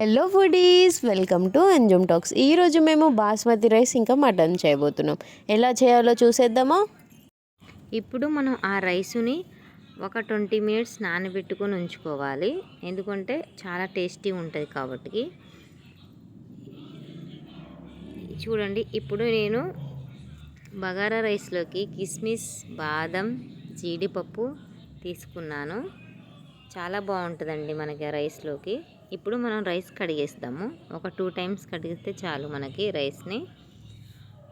Hello foodies welcome to Anjum talks ఈరోజు మేము basmati rice ఇంకా మటన్ చేయబోతున్నాం. ఎలా చేయాలో చూసేద్దామా? ఇప్పుడు మనం ఆ రైసుని ఒక ట్వంటీ మినిట్స్ నానబెట్టుకొని ఉంచుకోవాలి. ఎందుకంటే చాలా టేస్టీ ఉంటుంది కాబట్టి. చూడండి ఇప్పుడు నేను బగారా రైస్లోకి కిస్మిస్ బాదం జీడిపప్పు తీసుకున్నాను. చాలా బాగుంటుందండి మనకి ఆ రైస్లోకి. ఇప్పుడు మనం రైస్ కడిగేస్తాము. ఒక టూ టైమ్స్ కడిగితే చాలు మనకి రైస్ని.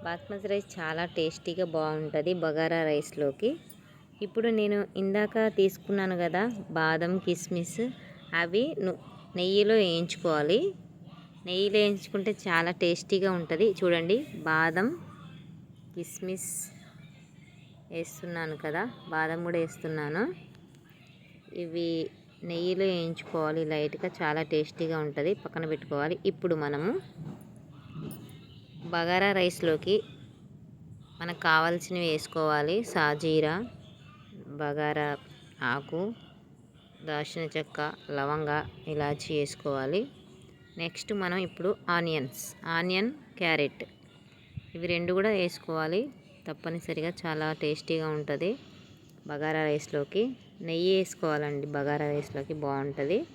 బాస్మతి రైస్ చాలా టేస్టీగా బాగుంటుంది బగారా రైస్లోకి. ఇప్పుడు నేను ఇందాక తీసుకున్నాను కదా బాదం కిస్మిస్ అవి నెయ్యిలో వేయించుకోవాలి. నెయ్యిలో వేయించుకుంటే చాలా టేస్టీగా ఉంటుంది. చూడండి బాదం కిస్మిస్ వేస్తున్నాను కదా బాదం కూడా వేస్తున్నాను. ఇవి నెయ్యిలో వేయించుకోవాలి. లైట్గా చాలా టేస్టీగా ఉంటుంది. పక్కన పెట్టుకోవాలి. ఇప్పుడు మనము బగారా రైస్లోకి మనకు కావాల్సినవి వేసుకోవాలి. సాజీరా బగారా ఆకు దాల్చిన చెక్క లవంగ ఇలాచి వేసుకోవాలి. నెక్స్ట్ మనం ఇప్పుడు ఆనియన్స్ ఆనియన్ క్యారెట్ ఇవి రెండు కూడా వేసుకోవాలి. తప్పనిసరిగా చాలా టేస్టీగా ఉంటుంది బగారా రైస్లోకి. నెయ్యి వేసుకోవాలండి. బగారా రైస్లోకి బాగుంటుంది.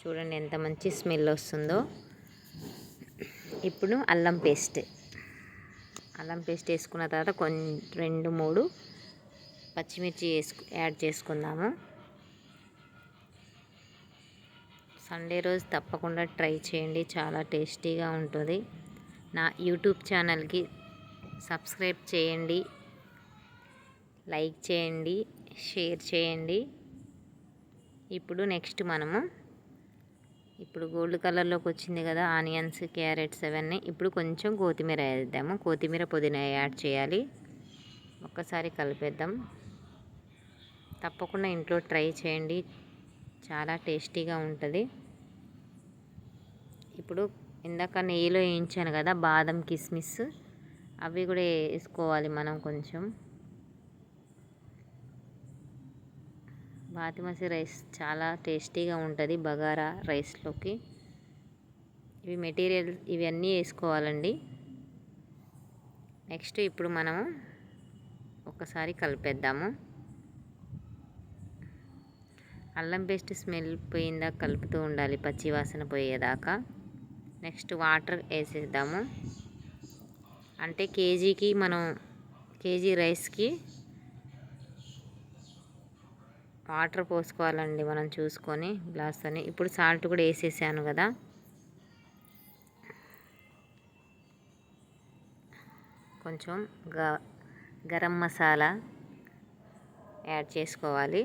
చూడండి ఎంత మంచి స్మెల్ వస్తుందో. ఇప్పుడు అల్లం పేస్ట్. అల్లం పేస్ట్ వేసుకున్న తర్వాత కొన్ని రెండు మూడు పచ్చిమిర్చి వేసుకు యాడ్ చేసుకుందాము. సండే రోజు తప్పకుండా ట్రై చేయండి. చాలా టేస్టీగా ఉంటుంది. నా యూట్యూబ్ ఛానల్కి సబ్స్క్రైబ్ చేయండి. లైక్ చేయండి షేర్ చేయండి. ఇప్పుడు నెక్స్ట్ మనము ఇప్పుడు గోల్డ్ కలర్లోకి వచ్చింది కదా ఆనియన్స్ క్యారెట్స్ అవన్నీ. ఇప్పుడు కొంచెం కొత్తిమీర వేద్దాము కొత్తిమీర పుదీనా యాడ్ చేయాలి. ఒక్కసారి కలిపేద్దాం. తప్పకుండా ఇంట్లో ట్రై చేయండి. చాలా టేస్టీగా ఉంటుంది. ఇప్పుడు ఇందాక నెయ్యిలో వేయించాను కదా బాదం కిస్మిస్. అవి కూడా వేసుకోవాలి మనం కొంచెం. బాతిమసి రైస్ చాలా టేస్టీగా ఉంటుంది బగారా రైస్లోకి. ఇవి మెటీరియల్ ఇవన్నీ వేసుకోవాలండి. నెక్స్ట్ ఇప్పుడు మనము ఒకసారి కలిపేద్దాము. అల్లం పేస్ట్ స్మెల్ పోయిందా కలుపుతూ ఉండాలి పచ్చి వాసన పోయేదాకా. నెక్స్ట్ వాటర్ వేసేద్దాము. అంటే కేజీకి మనం కేజీ రైస్కి వాటర్ పోసుకోవాలండి మనం చూసుకొని గ్లాస్ ఇప్పుడు సాల్ట్ కూడా వేసేసాను కదా. కొంచెం గ గరం మసాలా యాడ్ చేసుకోవాలి.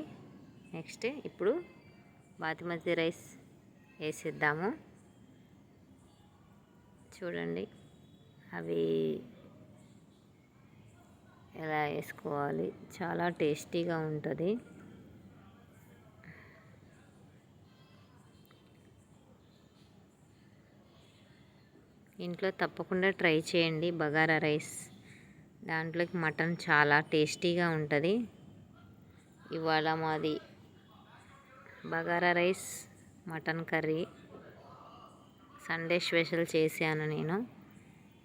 నెక్స్ట్ ఇప్పుడు బాతిమతి రైస్ వేసేద్దాము. చూడండి అవి ఎలా వేసుకోవాలి. చాలా టేస్టీగా ఉంటుంది. ఇంట్లో తప్పకుండా ట్రై చేయండి బగారా రైస్. దాంట్లోకి మటన్ చాలా టేస్టీగా ఉంటుంది. ఇవాళ మాది bagara rice mutton curry. Sunday special చేశాను నేను.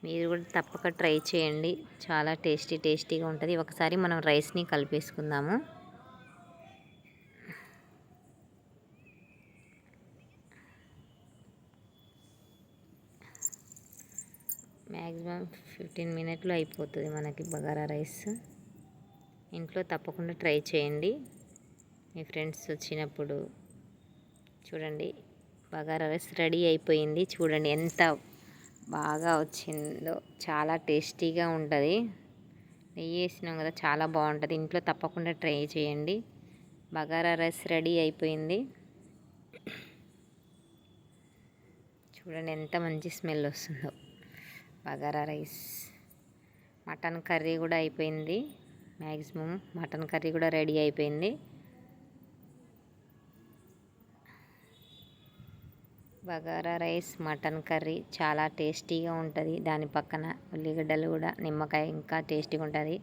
మీరు కూడా తప్పక ట్రై చేయండి. చాలా టేస్టీ టేస్టీగా ఉంటుంది. ఒకసారి మనం రైస్ని కలిపేసుకుందాము. మ్యాక్సిమం ఫిఫ్టీన్ మినిట్లో అయిపోతుంది మనకి బగారా రైస్. ఇంట్లో తప్పకుండా ట్రై చేయండి. మీ ఫ్రెండ్స్ వచ్చినప్పుడు చూడండి బగారా రైస్ రెడీ అయిపోయింది. చూడండి ఎంత బాగా వచ్చిందో. చాలా టేస్టీగా ఉంటుంది. నెయ్యి వేసినాం కదా చాలా బాగుంటుంది. ఇంట్లో తప్పకుండా ట్రై చేయండి. బగారా రైస్ రెడీ అయిపోయింది. చూడండి ఎంత మంచి స్మెల్ వస్తుందో. బగారా రైస్ మటన్ కర్రీ కూడా అయిపోయింది. మ్యాక్సిమం మటన్ కర్రీ కూడా రెడీ అయిపోయింది. బగారా రైస్ మటన్ కర్రీ చాలా టేస్టీగా ఉంటుంది. దాని పక్కన ఉల్లిగడ్డలు కూడా నిమ్మకాయ ఇంకా టేస్టీగా ఉంటుంది.